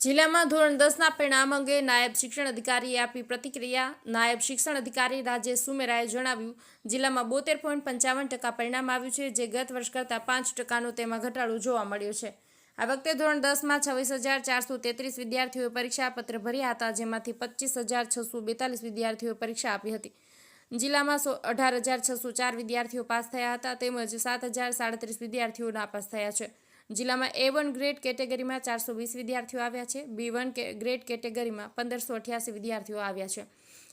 જિલ્લામાં ધોરણ દસના પરિણામ અંગે નાયબ શિક્ષણ અધિકારીએ આપી પ્રતિક્રિયા. નાયબ શિક્ષણ અધિકારી રાજેશ સુમેરાએ જણાવ્યું, જિલ્લામાં બોતેર પોઈન્ટ પંચાવન ટકા પરિણામ આવ્યું છે, જે ગત વર્ષ કરતાં પાંચ ટકાનો તેમાં ઘટાડો જોવા મળ્યો છે. આ વખતે ધોરણ દસમાં છવ્વીસ હજાર ચારસો તેત્રીસ વિદ્યાર્થીઓએ પરીક્ષાપત્ર ભર્યા હતા, જેમાંથી પચીસ હજાર છસો બેતાલીસ વિદ્યાર્થીઓએ પરીક્ષા આપી હતી. જિલ્લામાં સો અઢાર હજાર છસો ચાર વિદ્યાર્થીઓ પાસ થયા હતા, તેમજ સાત હજાર સાડત્રીસ વિદ્યાર્થીઓ નાપાસ થયા છે. જિલ્લામાં એ વન ગ્રેડ કેટેગરીમાં ચારસો વીસ વિદ્યાર્થીઓ આવ્યા છે. બી વન ગ્રેડ કેટેગરીમાં પંદરસો અઠ્યાસી વિદ્યાર્થીઓ આવ્યા છે.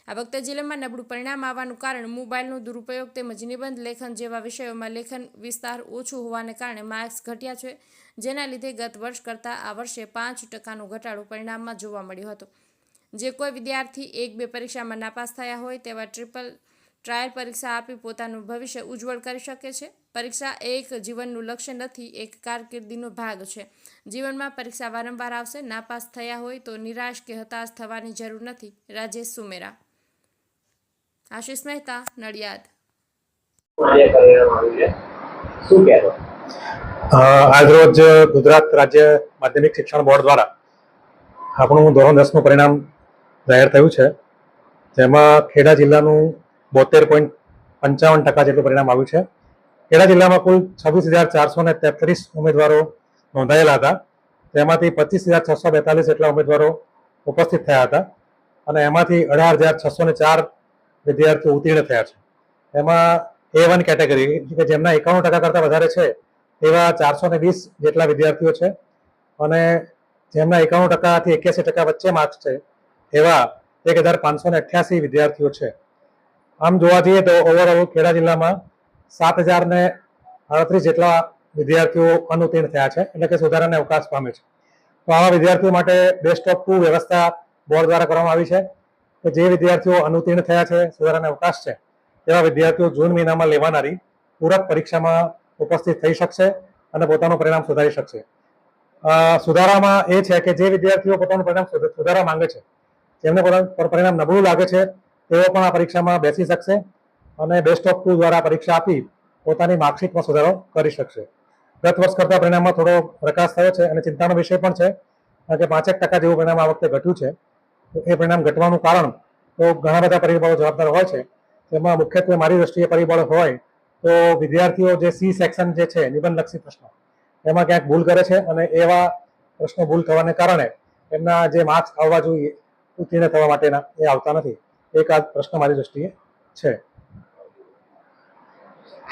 આ વખતે જિલ્લામાં નબળું પરિણામ આવવાનું કારણ મોબાઈલનો દુરુપયોગ તેમજ નિબંધ લેખન જેવા વિષયોમાં લેખન વિસ્તાર ઓછું હોવાને કારણે માર્ક્સ ઘટ્યા છે. જેના લીધે ગત વર્ષ કરતાં આ વર્ષે પાંચ ટકાનો ઘટાડો પરિણામમાં જોવા મળ્યો હતો. જે કોઈ વિદ્યાર્થી એક બે પરીક્ષામાં નાપાસ થયા હોય તેવા ટ્રિપલ ટ્રાયલ પરીક્ષા આપી પોતાનું ભવિષ્ય ઉજ્જવળ કરી શકે છે. પરીક્ષા એક જીવનનું લક્ષ્ય નથી એક કારકિર્દીનો ભાગ છે. જીવનમાં પરીક્ષા વારંવાર આવશે નાપાસ થયા હોય તો નિરાશ કે હતાશ થવાની જરૂર નથી. રાજેશ સુમેરા. આશિષ મહેતા નડિયાદ. આજરોજ ગુજરાત રાજ્ય માધ્યમિક શિક્ષણ બોર્ડ દ્વારા આપણું ધોરણ દસનું પરિણામ જાહેર થયું છે. જેમાં ખેડા જિલ્લાનું બોતેર પોઈન્ટ પંચાવન ટકા જેટલું પરિણામ આવ્યું છે. ખેડા જિલ્લામાં કુલ છવ્વીસ હજાર ચારસો ને તેત્રીસ ઉમેદવારો નોંધાયેલા હતા. તેમાંથી પચીસ હજાર છસો બેતાલીસ જેટલા ઉમેદવારો ઉપસ્થિત થયા હતા અને એમાંથી અઢાર હજાર છસો ને ચાર વિદ્યાર્થીઓ ઉત્તીર્ણ થયા છે. એમાં એ વન કેટેગરી, કે જેમના એકાણું ટકા કરતાં વધારે છે, એવા ચારસો ને વીસ જેટલા વિદ્યાર્થીઓ છે અને જેમના એકાણું ટકાથી એક્યાસી ટકા વચ્ચે માર્ક્સ છે, એવા એક હજાર પાંચસો ને અઠ્યાસી વિદ્યાર્થીઓ છે. આમ જોવા જઈએ તો ઓવરઓલ ખેડા જિલ્લામાં સાત હજાર ને અડત્રીસ જેટલા વિદ્યાર્થીઓ અનુત્તીર્ણ થયા છે, એટલે કે સુધારાને અવકાશ પામે છે. તો આવા વિદ્યાર્થીઓ માટે બેસ્ટ ઓફ ટુ વ્યવસ્થા બોર્ડ દ્વારા કરવામાં આવી છે, કે જે વિદ્યાર્થીઓ અનુત્તીર્ણ થયા છે, સુધારાને અવકાશ છે, એવા વિદ્યાર્થીઓ જૂન મહિનામાં લેવાનારી પૂરક પરીક્ષામાં ઉપસ્થિત થઈ શકશે અને પોતાનું પરિણામ સુધારી શકશે. સુધારામાં એ છે કે જે વિદ્યાર્થીઓ પોતાનું પરિણામ સુધારા માંગે છે જેમને પરિણામ નબળું લાગે છે તેઓ પણ આ પરીક્ષામાં બેસી શકશે અને બેસ્ટ ઓફ ટુ દ્વારા પરીક્ષા આપી પોતાની માર્કશીટમાં સુધારો કરી શકશે. ગત વર્ષ કરતાં પરિણામમાં થોડો પ્રકાશ થયો છે અને ચિંતાનો વિષય પણ છે, કારણ કે પાંચેક ટકા જેવું પરિણામ આ વખતે ઘટ્યું છે. એ પરિણામ ઘટવાનું કારણ તો ઘણા બધા પરિબળો જવાબદાર હોય છે. તેમાં મુખ્યત્વે મારી દ્રષ્ટિએ પરિબળ હોય તો વિદ્યાર્થીઓ જે સી સેક્શન જે છે, નિબંધલક્ષી પ્રશ્નો, એમાં ક્યાંક ભૂલ કરે છે અને એવા પ્રશ્નો ભૂલ થવાને કારણે એમના જે માર્ક્સ આવવા જોઈએ, ઉત્તીર્ણ થવા માટેના એ આવતા નથી. એક આ પ્રશ્ન મારી દ્રષ્ટિએ છે.